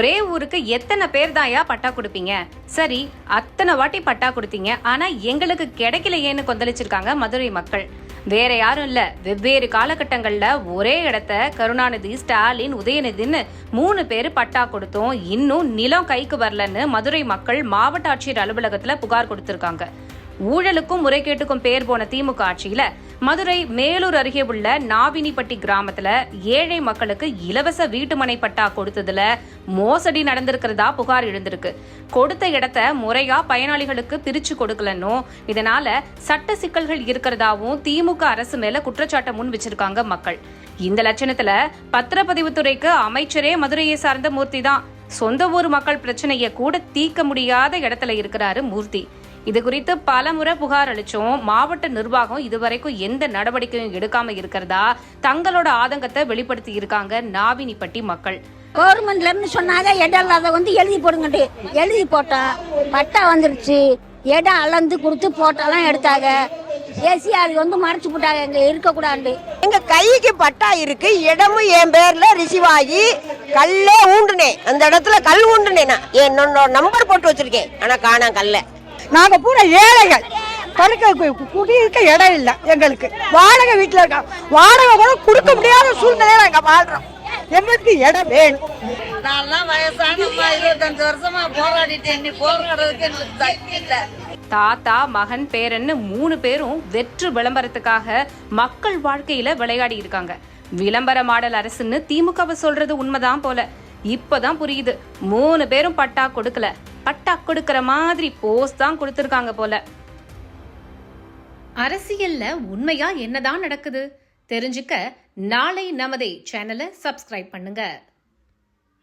ஒரே ஊருக்கு எத்தனை பேர் தாயா பட்டா கொடுப்பீங்க? சரி அத்தனை வாட்டி பட்டா கொடுத்தீங்க. ஆனா எங்களுக்கு கிடைக்கலையேன்னு கொந்தளிச்சிருக்காங்க மதுரை மக்கள். வேற யாரும் இல்ல. வெவ்வேறு காலகட்டங்கள்ல ஒரே இடத்த கருணாநிதி ஸ்டாலின் உதயநிதின்னு மூணு பேர் பட்டா கொடுத்தோம். இன்னும் நிலம் கைக்கு வரலன்னு மதுரை மக்கள் மாவட்ட ஆட்சியர் அலுவலகத்துல புகார் கொடுத்திருக்காங்க. ஊழலுக்கும் முறைகேட்டுக்கும் பேர் போன திமுக ஆட்சியில மதுரை மேலூர் அருகே உள்ள நாவினிப்பட்டி கிராமத்துல ஏழை மக்களுக்கு இலவச வீட்டுமனை பட்டா கொடுத்ததுல மோசடி நடந்திருக்கிறதா புகார் எழுந்திருக்கு. கொடுத்த இடத்த முறையா பயனாளிகளுக்கு பிரிச்சு கொடுக்கலன்னும் இதனால சட்ட சிக்கல்கள் இருக்கிறதாவும் திமுக அரசு மேல குற்றச்சாட்டை முன் வச்சிருக்காங்க மக்கள். இந்த லட்சணத்துல பத்திரப்பதிவுத்துறைக்கு அமைச்சரே மதுரையை சார்ந்த மூர்த்தி தான். சொந்த ஊர் மக்கள் பிரச்சனையை கூட தீர்க்க முடியாத இடத்துல இருக்கிறாரு மூர்த்தி. இது குறித்து பல முறை புகார் அளிச்சோம் மாவட்ட நிர்வாகம் இதுவரைக்கும் எந்த நடவடிக்கையும் எடுக்காம இருக்கிறதா? தங்களோட ஆதங்கத்தை வெளிப்படுத்தி இருக்காங்க நாவினிப்பட்டி மக்கள். கவர்மெண்ட்ல இருந்து சொன்னாங்க இடம் இல்லாத வந்து எழுதி போடுங்கட்டு எழுதி போட்டோம் பட்டா வந்துருச்சு. இடம் அளந்து கொடுத்து போட்டோலாம் எடுத்தாங்க. ஏசி அது வந்து மறைச்சு போட்டாங்க. இங்க இருக்கக்கூடாது எங்க கைக்கு பட்டா இருக்கு. இடமும் என் பேர்ல ரிசீவ் ஆகி கல்லே ஊண்டுனேன். அந்த இடத்துல கல் ஊண்டுனேன் நான். என்னோட நம்பர் போட்டு வச்சிருக்கேன். ஆனா காணா கல்ல. நாங்க பூரா ஏழைகள். படுக்க குடியிருக்க இடம் இல்லை எங்களுக்கு. வாடகை வீட்டில் இருக்கோம் வாடகை கூட கொடுக்க முடியாத சூழ்நிலையில நாங்க வாழ்றோம். எங்களுக்கு இடம் வேணும். நான்லாம் வயசானம்மா இருபத்தஞ்சு வருஷமா போராடிட்டேன். நீ போராடுறதுக்கு எனக்கு சக்தி இல்லை. தாத்தா மகன் பேரன்னு மூணு பேரும் வெற்று விளம்பரத்துக்காக மக்கள் வாழ்க்கையில விளையாடி இருக்காங்க. விளம்பர மாடல் அரசுன்னு திமுகவை சொல்றது உண்மைதான் போல. இப்பதான் புரியுது. மூணு பேரும் பட்டா கொடுக்கல. பட்டா கொடுக்கற மாதிரி போஸ்ட் தான் கொடுத்துருக்காங்க போல. அரசியல்ல உண்மையா என்னதான் நடக்குது? தெரிஞ்சுக்க நாளை நமதே சேனலை சப்ஸ்கிரைப் பண்ணுங்க.